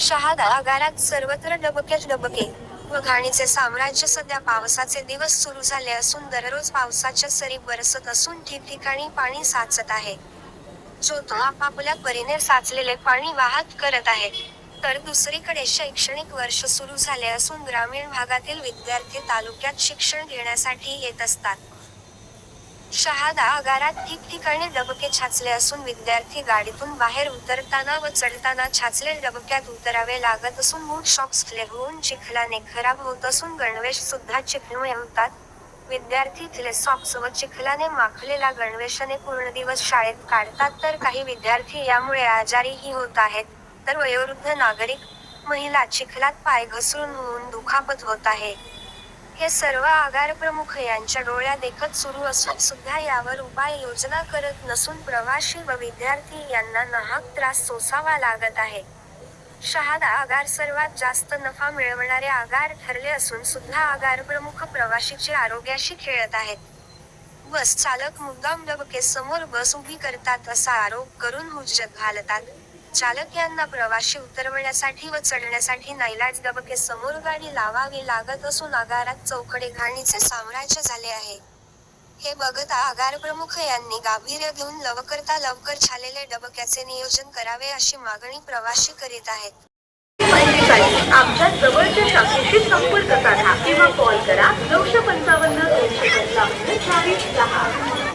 शहादा आगारात सर्वत्र डबकेच डबके. व घाणीचे साम्राज्य सध्या पावसाचे दिवस सुरू झाले असून दररोज पावसाच्या सरी बरसत असून ठिकठिकाणी पाणी साचत आहे. जो तो आपापल्या परीने साचलेले पाणी वाहत करत आहे. तर दुसरीकडे शैक्षणिक वर्ष सुरू झाले असून ग्रामीण भागातील विद्यार्थी तालुक्यात शिक्षण घेण्यासाठी येत असतात. शहादा आगारात ठिकठिकाणी डबके छाचले असून विद्यार्थी गाडीतून बाहेर उतरताना व चढताना छाचले डबक्यात उतरावे लागत असून मूळ शॉक्स होऊन चिखलाने खराब होत असून गणवेश सुद्धा चिखलमुळे होतात विद्यार्थी तिले सॉक्स व चिखलाने माखलेला गणवेशाने पूर्ण दिवस शाळेत काढतात तर काही विद्यार्थी यामुळे आजारीही होत आहेत. तर वयोवृद्ध नागरिक महिला चिखलात पाय घसरून होऊन दुखापत होत आहे. हे सर्व आगार प्रमुख यांच्या डोळ्या देखत सुरू असून सुद्धा यावर उपाय योजना करत नसून प्रवाशी व विद्यार्थी यांना नाहक त्रास सोसावा लागत आहे. शहादा आगार सर्वात जास्त नफा मिळवणारे आगार ठरले असून सुद्धा आगार प्रमुख प्रवाशीचे आरोग्याशी खेळत आहेत. बस चालक मुद्दाम डबके समोर बस उभी करतात असा आरोप करून हुज्जत घालतात. चालक यांना प्रवाशी उतरवण्यासाठी व चढण्यासाठी नाईलाज डबके समोर गाडी लावावी लागत असून आगारात चौकडे घाणीचे साम्राज्य झाले आहे. हे बघता आगार प्रमुख यांनी गांभीर्य घेऊन लवकरता लवकर झालेले डबक्याचे नियोजन करावे अशी मागणी प्रवाशी करीत आहेत. आमच्या जवळच्या शाखेशी संपर्क साधा किंवा कॉल करा. नऊशे पंचावन्न दोनशे पंचावन्न चाळीस दहा.